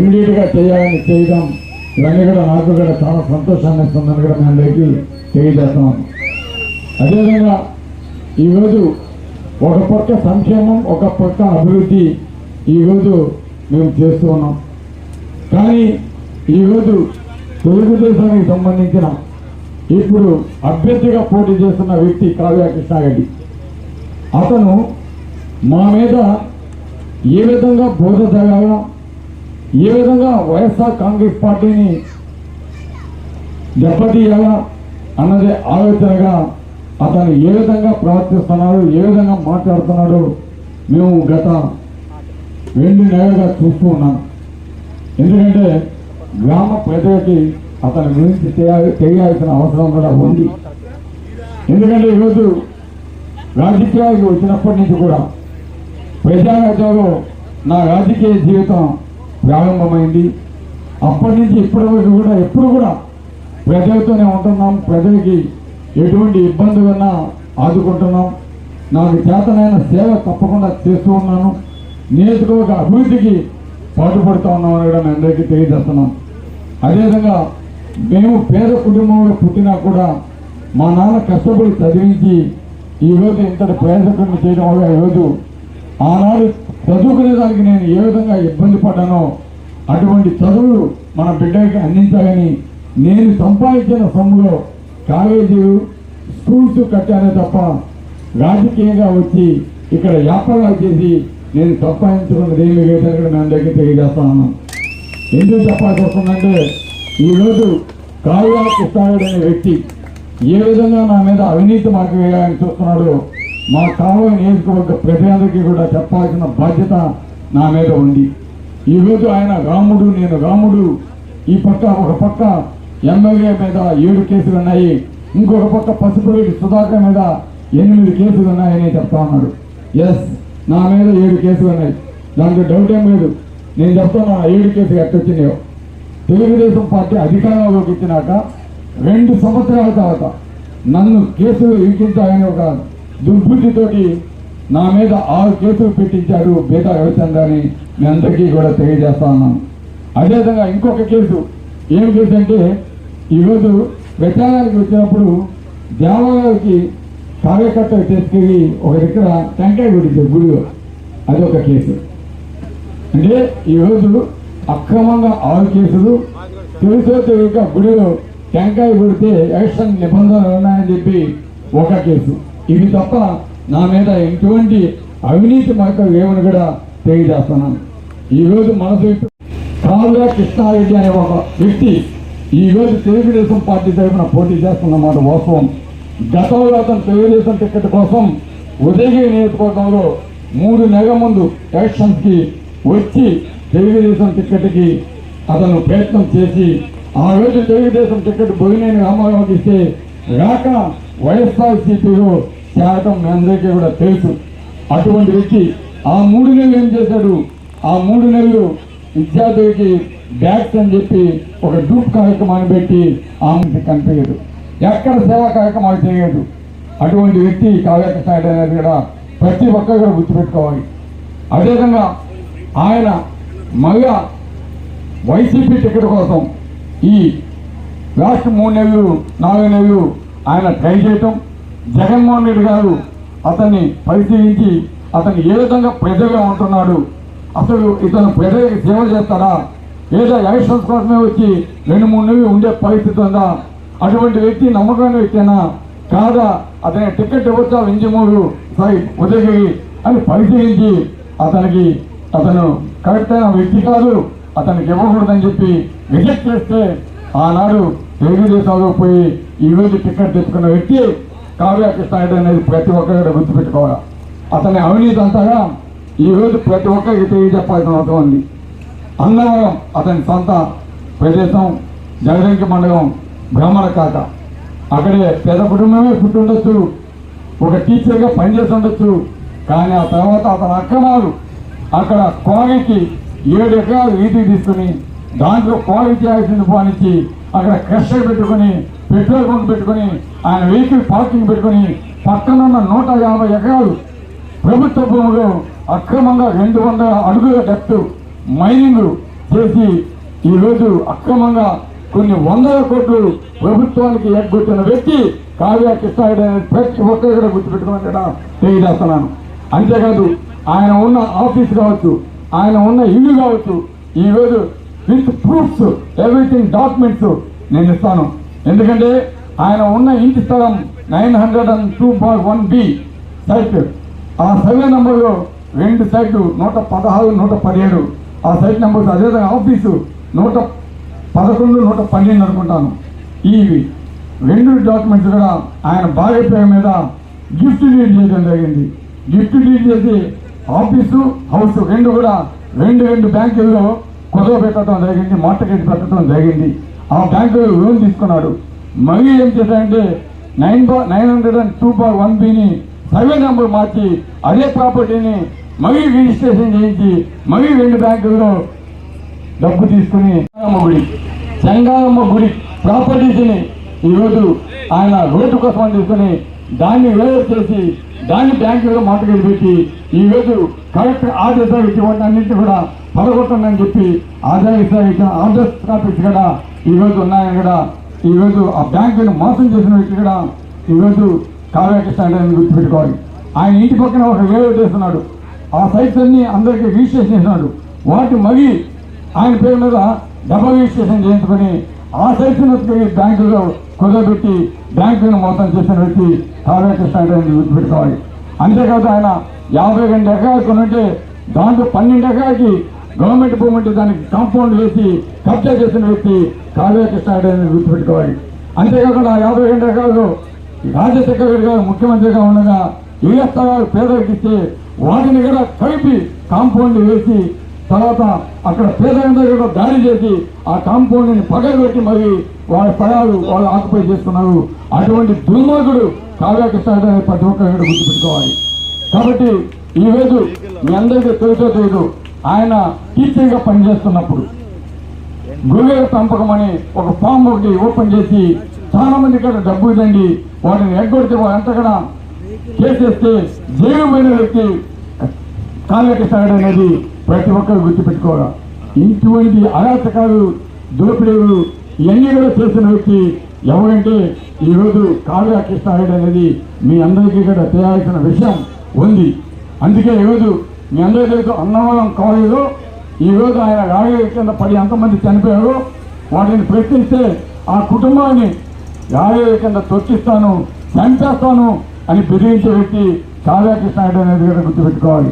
ఇమ్మీడియట్గా చేయాలని చేయడం ఇవన్నీ కూడా నాకు కూడా చాలా సంతోషాన్ని ఇస్తుందని కూడా మేము అందరికీ తెలియజేస్తున్నాం అదేవిధంగా ఈరోజు ఒక పక్క సంక్షేమం ఒక పక్క అభివృద్ధి ఈరోజు మేము చేస్తూ ఉన్నాం. కానీ ఈరోజు తెలుగుదేశానికి సంబంధించిన ఇప్పుడు అభ్యర్థిగా పోటీ చేస్తున్న వ్యక్తి కావ్య కృష్ణారెడ్డి అతను మా మీద ఏ విధంగా బోధ జరగాలా ఏ విధంగా వైఎస్ఆర్ కాంగ్రెస్ పార్టీని దెబ్బతీయాలా అన్నదే ఆలోచనగా అతను ఏ విధంగా ప్రవర్తిస్తున్నాడు ఏ విధంగా మాట్లాడుతున్నాడు మేము గత రెండు నెలలుగా చూస్తూ ఉన్నాం. ఎందుకంటే గ్రామ ప్రజలకి అతని గురించి చేయాల్సిన తెలియాల్సిన అవసరం కూడా ఉంది. ఎందుకంటే ఈరోజు రాజకీయాలకు వచ్చినప్పటి నుంచి కూడా ప్రజాగతంలో నా రాజకీయ జీవితం ప్రారంభమైంది. అప్పటి నుంచి ఇప్పటి వరకు కూడా ఎప్పుడు కూడా ప్రజలతోనే ఉంటున్నాం. ప్రజలకి ఎటువంటి ఇబ్బంది ఉన్నా ఆదుకుంటున్నాం. నాకు చేతనైన సేవ తప్పకుండా చేస్తూ ఉన్నాను. నియోజకవర్గ అభివృద్ధికి పాటుపడుతూ ఉన్నామని కూడా మేము అందరికీ తెలియజేస్తున్నాం. అదేవిధంగా మేము పేద కుటుంబంలో పుట్టినా కూడా మా నాన్న కష్టపడి చదివించి ఈరోజు ఇంతటి ప్రయాసకుడిని చేయడం వల్ల ఈరోజు ఆనాడు చదువుకునే దానికి నేను ఏ విధంగా ఇబ్బంది పడ్డానో అటువంటి చదువులు మన బిడ్డకి అందించాలని నేను సంపాదించిన సొమ్ములో కాలేజీలు స్కూల్స్ కట్టానే తప్ప రాజకీయంగా వచ్చి ఇక్కడ వ్యాపారాలు చేసి నేను సంపాదించుకున్నది ఏమి లేదని కూడా మేము దగ్గర తెలియజేస్తాను ఎందుకు చెప్పాల్సి వస్తుందంటే ఈరోజు కావ్య కృష్ణారెడ్డి అనే వ్యక్తి ఏ విధంగా నా మీద అవినీతి మార్గం వేయాలని చూస్తున్నాడో మా కాలం నియోజకవర్గ ప్రజలందరికీ కూడా చెప్పాల్సిన బాధ్యత నా మీద ఉంది. ఈరోజు ఆయన రాముడు నేను రాముడు. ఈ పక్క ఒక పక్క ఎమ్మెల్యే మీద ఏడు కేసులు ఉన్నాయి. ఇంకొక పక్క పసుపురెడ్డి సుధాకర్ మీద ఎనిమిది కేసులు ఉన్నాయని చెప్తా ఉన్నాడు. ఎస్ నా మీద ఏడు కేసులు ఉన్నాయి. దాంట్లో డౌట్ ఏం లేదు. నేను చెప్తాను ఆ ఏడు కేసులు ఎట్టొచ్చినాయో తెలుగుదేశం పార్టీ అధికారంలోకి వచ్చినాక రెండు సంవత్సరాల తర్వాత నన్ను కేసులు ఇరికించాలని ఒక దుర్బుద్ధితోటి నా మీద ఆరు కేసులు పెట్టించాడు బేటా రవిచంద్ర అని మీ అందరికీ కూడా తెలియజేస్తా ఉన్నాను. అదేవిధంగా ఇంకొక కేసు ఏం కేసు అంటే ఈరోజు ప్రచారానికి వచ్చినప్పుడు దేవాలయాలకి కార్యకర్తలు తీసుకెళ్ళి ఒక దగ్గర టెంకాయ కొట్టించారు గుడిలో. అది ఒక కేసు. అంటే ఈరోజు అక్రమంగా ఆరు కేసులు తెలుసో తెలియక గుడిలో టెంకాయ కొడితే ఎలక్షన్ నిబంధనలు ఉన్నాయని చెప్పి ఒక కేసు. ఇవి తప్ప నా మీద ఎటువంటి అవినీతి మార్గం లేవని కూడా తెలియజేస్తున్నాను. ఈరోజు మనసు కాళ్ళ కృష్ణారెడ్డి అనే ఒక వ్యక్తి ఈరోజు తెలుగుదేశం పార్టీ తరఫున పోటీ చేస్తున్నమాట వాస్తవం. గతంలో అతను తెలుగుదేశం టికెట్ కోసం ఉదయగిరి నియోజకవర్గంలో మూడు నెలల ముందు ఎలక్షన్స్కి వచ్చి తెలుగుదేశం టికెట్కి అతను ప్రయత్నం చేసి ఆ రోజు తెలుగుదేశం టికెట్ బొగినేని రామారావుకి ఇస్తే రాక వైఎస్ఆర్సీపీలో శాతం మీ అందరికీ కూడా తెలుసు. అటువంటి వ్యక్తి ఆ మూడు నెలలు ఏం చేశాడు? ఆ మూడు నెలలు విద్యార్థులకి బ్యాగ్స్ అని చెప్పి ఒక డూప్ కార్యక్రమాన్ని పెట్టి ఆమెకి కనిపించదు ఎక్కడ సేవా కార్యక్రమాలు చేయడు అటువంటి వ్యక్తి కావ్యకృష్ణాయుడు అనేది కూడా ప్రతి ఒక్కరు కూడా గుర్తుపెట్టుకోవాలి. అదేవిధంగా ఆయన మళ్ళా వైసీపీ టికెట్ కోసం ఈ లాస్ట్ మూడు నెలలు నాలుగు నెలలు ఆయన ట్రై చేయటం జగన్మోహన్ రెడ్డి గారు అతన్ని పరిశీలించి అతను ఏ విధంగా ప్రజగా ఉంటున్నాడు అసలు ఇతను ప్రజలకు సేవ చేస్తాడా ఏదో ఎలక్షన్స్ కోసమే వచ్చి రెండు మూడు నెలలు ఉండే పరిస్థితి ఉందా? అటువంటి వ్యక్తి నమ్మకమైన వ్యక్తినా? కాదా? అతని టికెట్ ఇవ్వచ్చా వెంజమూరు సై ఉదయగిరి అని పరిశీలించి అతనికి అతను కరెక్ట్ అయిన వ్యక్తి కాదు అతనికి ఇవ్వకూడదని చెప్పి రిజెక్ట్ చేస్తే ఆనాడు తెలుగుదేశంలో పోయి ఈ రోజు టికెట్ తెచ్చుకున్న వ్యక్తి కావ్య అనేది ప్రతి ఒక్కరు గుర్తుపెట్టుకోవాలి. అతని అవినీతి అంతగా ఈ రోజు ప్రతి ఒక్కరికి తెలియజెప్పాల్సిన అవసరం ఉంది. అన్నవరం అతని సొంత ప్రదేశం జగదంకి మండలం బ్రాహ్మణ కాక. అక్కడే పేద కుటుంబమే పుట్టుండొచ్చు. ఒక టీచర్గా పనిచేసి ఉండొచ్చు కానీ ఆ తర్వాత అతని అక్రమాలు అక్కడ కోగకి ఏడు ఎకరాలు వీధికి తీసుకుని దాంట్లో కోగకి చేయాల్సింది పానిచ్చి అక్కడ కష్ట పెట్టుకొని పెట్రోల్ బంక్ పెట్టుకుని ఆయన వెహికల్ పార్కింగ్ పెట్టుకొని పక్కనున్న నూట యాభై ఎకరాలు ప్రభుత్వ భూములు అక్రమంగా రెండు వందల అడుగుల డెప్త్ మైనింగ్ చేసి ఈరోజు అక్రమంగా కొన్ని వందల కోట్లు ప్రభుత్వానికి ఎగ్గొట్టిన వ్యక్తి కావ్య కృష్ణారెడ్డి అనేది ప్రతి ఒక్కరు కూడా గుర్తుపెట్టుకోమని తెలియజేస్తున్నాను అంతేకాదు ఆయన ఉన్న ఆఫీస్ కావచ్చు ఆయన ఉన్న ఇల్లు కావచ్చు ఈరోజు విత్ ప్రూఫ్స్ ఎవ్రీథింగ్ డాక్యుమెంట్స్ నేను ఇస్తాను. ఎందుకంటే ఆయన ఉన్న ఇంటి స్థలం nine hundred and two bar one B site. ఆ సర్వే నెంబర్లో రెండు సైట్లు నూట పదహారు నూట పదిహేడు. ఆ సైట్ నెంబర్స్ అదేవిధంగా ఆఫీసు నూట పదకొండు నూట పన్నెండు అనుకుంటాను. ఈ రెండు డాక్యుమెంట్స్ కూడా ఆయన భార్య పేరు మీద గిఫ్ట్ డీడ్ చేయడం జరిగింది. గిఫ్ట్ డీడ్ చేసి ఆఫీసు హౌస్ రెండు కూడా రెండు రెండు బ్యాంకుల్లో కుదవ పెట్టడం జరిగింది మార్టగేజ్ పెట్టడం జరిగింది. ఆ బ్యాంకు లోన్ తీసుకున్నాడు. మళ్ళీ ఏం చేశాడంటే nine bar nine hundred and two bar one బిని survey number మార్చి అదే ప్రాపర్టీని మళ్ళీ రిజిస్ట్రేషన్ చేయించి మళ్ళీ రెండు బ్యాంకుల్లో డబ్బు తీసుకుని గుడి చెంగారమ్మ గుడి ప్రాపర్టీస్ని ఈరోజు ఆయన రోడ్డు కోసం తీసుకుని దాన్ని వేరు చేసి దాన్ని బ్యాంకులో మార్కెట్ పెట్టి ఈరోజు కరెక్ట్ ఆదేశాలు ఇటువంటి అన్నింటినీ కూడా పడగొట్టండి చెప్పి ఆదాయ ఇచ్చిన ఆర్డర్స్ కాపీస్ కూడా ఈరోజు ఉన్నాయని కూడా ఈరోజు ఆ బ్యాంకును మోసం చేసిన వ్యక్తి కూడా ఈరోజు కావ్యకృష్ణ గుర్తుపెట్టుకోవాలి. ఆయన ఇంటి పక్కన ఒక వేరు చేస్తున్నాడు. ఆ సైట్స్ అన్ని అందరికీ రిజిస్ట్రేషన్ చేసినాడు వాటి మగి ఆయన పేరు మీద డబల్ రిజిస్ట్రేషన్ చేయించుకొని ఆ సైట్స్ను బ్యాంకులో కుదరబెట్టి బ్యాంకులను మోసం చేసిన వ్యక్తి కావ్యకృష్ణ గుర్తుపెట్టుకోవాలి. అంతేకాదు ఆయన యాభై రెండు ఎకరాలు కొనుంటే దాంట్లో పన్నెండు ఎకరాలకి గవర్నమెంట్ భూమి అంటే దానికి కాంపౌండ్ వేసి కబ్జా చేసిన వ్యక్తి కావ్యకృష్ణ అని గుర్తుపెట్టుకోవాలి. అంతేకాకుండా ఆ యాభై రెండు ఎకరాలు రాజశేఖర రెడ్డి గారు ముఖ్యమంత్రిగా ఉండగా ఇళ్ళ స్థలాలు పేదలకు ఇస్తే వాటిని కూడా కలిపి కాంపౌండ్ వేసి తర్వాత అక్కడ పేదలందరూ కూడా దాడి చేసి ఆ కాంపౌండ్ని పగలబెట్టి మరి వాళ్ళ స్థలాలు వాళ్ళు ఆక్యుపై చేసుకున్నారు. అటువంటి దుర్మార్గుడు కావ్యకృష్ణ అనే ప్రతి ఒక్కరు గుర్తుపెట్టుకోవాలి. కాబట్టి ఈ రోజు మీ అందరికీ తెలుసో తెలియదు ఆయన టీచర్గా పనిచేస్తున్నప్పుడు గొర్రెల పెంపకం అని ఒక ఫామ్ ఒకటి ఓపెన్ చేసి చాలా మంది కదా డబ్బు ఇదండి వాటిని ఎగ్గొడితే ఎంతకడా చేసేస్తే కేసేస్తే జైలు వ్యక్తి కావ్యకృష్ణాడు అనేది ప్రతి ఒక్కరు గుర్తుపెట్టుకోవాలి. ఇటువంటి అరాచకాలు దోపిడీలు ఇవన్నీ కూడా చేసిన వ్యక్తి ఎవరంటే ఈరోజు కావ్య కృష్ణారెడ్డి అనేది మీ అందరికీ కూడా తెలియాల్సిన విషయం ఉంది. అందుకే ఈరోజు మీ అందరి అన్నవరం కాలేజీలో ఈరోజు ఆయన రాగే కింద పడి ఎంతమంది చనిపోయారు వాటిని ప్రశ్నిస్తే ఆ కుటుంబాన్ని రాగే కింద తొక్కిస్తాను చంపేస్తాను అని బెదిరించే వ్యక్తి కావ్య కృష్ణారెడ్డి అనేది కూడా గుర్తుపెట్టుకోవాలి.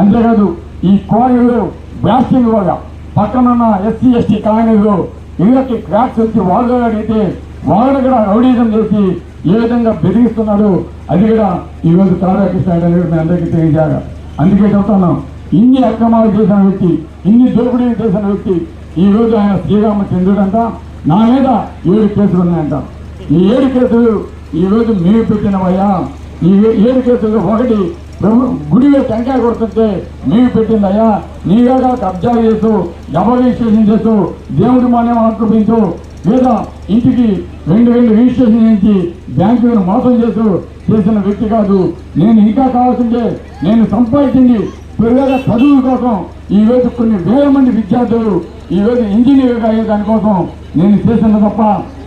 అంతేకాదు ఈ కాలేజీలో బ్లాస్టింగ్ వల్ల పక్కనున్న ఎస్సీ ఎస్టీ కాలనీలో ఇళ్ళకి క్రాక్స్ వచ్చి వాళ్ళు అడిగితే వాళ్ళని కూడా రౌడీజం చేసి ఏ విధంగా బెదిరిస్తున్నాడు అది కూడా ఈరోజు కావ్యకృష్ణ అనేది మీ అందరికీ తెలియజేయాలి? అందుకే చెప్తున్నాం ఇన్ని అక్రమాలు చేసిన వ్యక్తి ఇన్ని దోపిడీలు చేసిన వ్యక్తి ఈ రోజు ఆయన శ్రీరామచంద్రుడంట. నా మీద ఏడు కేసులు ఉన్నాయంట. ఈ ఏడు కేసులు ఈ రోజు మేము పెట్టినవయ్యా. ఈ ఏడు కేసులు ఒకటి ప్రభు గుడిలో టెంకాయ కొడుతుంటే మేము పెట్టిందయ్యా. నీగా కబ్జా చేస్తూ డబల్ రిజిస్ట్రేషన్ చేస్తూ దేవుడి మాన్యం ఆక్రమించు లేదా ఇంటికి రెండు రెండు రిజిస్ట్రేషన్ చేయించి బ్యాంకులను మోసం చేస్తూ చేసిన వ్యక్తి కాదు. నేను ఇంకా కావాల్సిందే నేను సంపాదించింది పిల్లల చదువు కోసం. ఈ రోజు కొన్ని వేల మంది విద్యార్థులు ఈ రోజు ఇంజనీర్గా అయ్యే దానికోసం నేను చేసిన తప్ప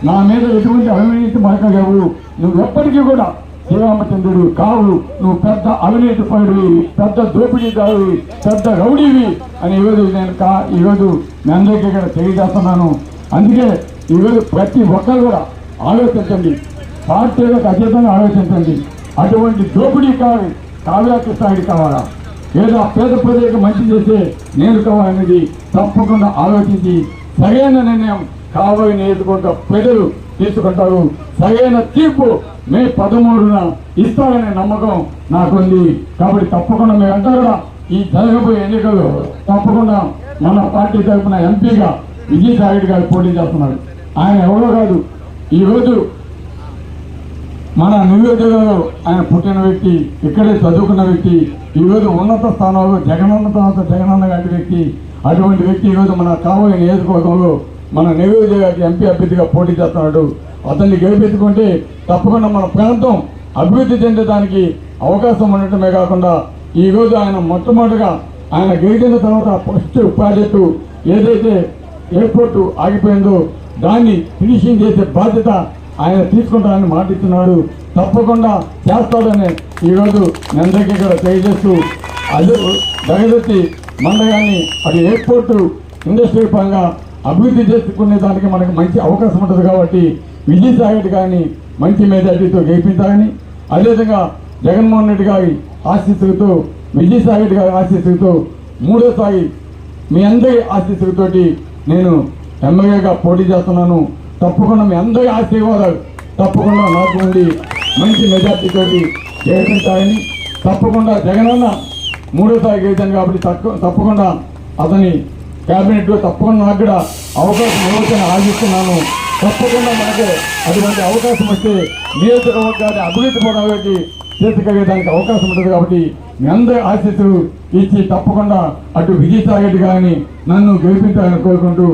నా మీద ఎటువంటి అవినీతి మరకలేవు నువ్వు ఎప్పటికీ కూడా శ్రీరామచంద్రుడు కావు. నువ్వు పెద్ద అవినీతి పరుడివి పెద్ద దోపిడీదారువి పెద్ద రౌడీవి అని ఈరోజు నేను కా ఈరోజు మీ అందరికీ ఇక్కడ తెలియజేస్తున్నాను. అందుకే ఈరోజు ప్రతి ఒక్కరు కూడా ఆలోచించండి. పార్టీలకు అతీతంగా ఆలోచించండి. అటువంటి దోపిడీ కావి కావ్యాకృష్ణాయుడు కావాలా? లేదా పేద ప్రజలకు మంచి చేసే నేను కావాలనేది తప్పకుండా ఆలోచించి సరైన నిర్ణయం కాబోయే నియోజకవర్గ ప్రజలు తీసుకుంటారు. సరైన తీర్పు మే పదమూడున ఇస్తారనే నమ్మకం నాకుంది. కాబట్టి తప్పకుండా మేమంతా కూడా ఈ జరగబోయే ఎన్నికల్లో తప్పకుండా మన పార్టీ తరఫున ఎంపీగా విజయసాయి గారు పోటీ చేస్తున్నారు. ఆయన ఎవరో కాదు. ఈరోజు మన నియోజకవర్గంలో ఆయన పుట్టిన వ్యక్తి ఇక్కడే చదువుకున్న వ్యక్తి ఈరోజు ఉన్నత స్థానంలో జగనన్న తర్వాత జగనన్న గారి వ్యక్తి అటువంటి వ్యక్తి ఈరోజు మన కాబోయే నియోజకవర్గంలో మన నియోజకవర్గ ఎంపీ అభ్యర్థిగా పోటీ చేస్తున్నాడు. అతన్ని గెలిపించుకుంటే తప్పకుండా మన ప్రాంతం అభివృద్ధి చెందడానికి అవకాశం ఉండటమే కాకుండా ఈరోజు ఆయన మొట్టమొదటిగా ఆయన గెలిచిన తర్వాత ఫస్ట్ ప్రాజెక్టు ఏదైతే ఎయిర్పోర్టు ఆగిపోయిందో దాన్ని ఫినిషింగ్ చేసే బాధ్యత ఆయన తీసుకుంటానని మాట ఇస్తున్నాడు. తప్పకుండా చేస్తాడని ఈరోజు మీ అందరికీ కూడా తెలియజేస్తూ అల్లు జగదత్తి మండగాన్ని అది ఎయిర్పోర్టు ఇండస్ట్రీ పరంగా అభివృద్ధి చేసుకునే దానికి మనకు మంచి అవకాశం ఉంటుంది కాబట్టి విజయసాయి రెడ్డి గారిని మంచి మెజార్టీతో గెలిపించాలని అదేవిధంగా జగన్మోహన్ రెడ్డి గారి ఆశీస్సులతో విజయసాయి గారి ఆశీస్సులతో మూడోసారి మీ అందరి ఆశీస్సులతోటి నేను ఎమ్మెల్యేగా పోటీ చేస్తున్నాను. తప్పకుండా మీ అందరి ఆశీర్వాదాలు తప్పకుండా నాకు ఉండి మంచి మెజార్టీతోటి గెలిపించాలని తప్పకుండా జగనన్న మూడోసారి గెలిచాను కాబట్టి తక్కువ తప్పకుండా అతని క్యాబినెట్లో తప్పకుండా నాకు కూడా అవకాశం ఇవ్వచ్చని ఆశిస్తున్నాను. తప్పకుండా మనకు అటువంటి అవకాశం వస్తే నియోజకవర్గాన్ని అభివృద్ధి పడడానికి చేసుకెళ్ళడానికి అవకాశం ఉంటుంది కాబట్టి మీ అందరి ఆశీస్సులు ఇచ్చి తప్పకుండా అటు విజయసాయి రెడ్డి గారిని నన్ను గెలిపించాలని కోరుకుంటూ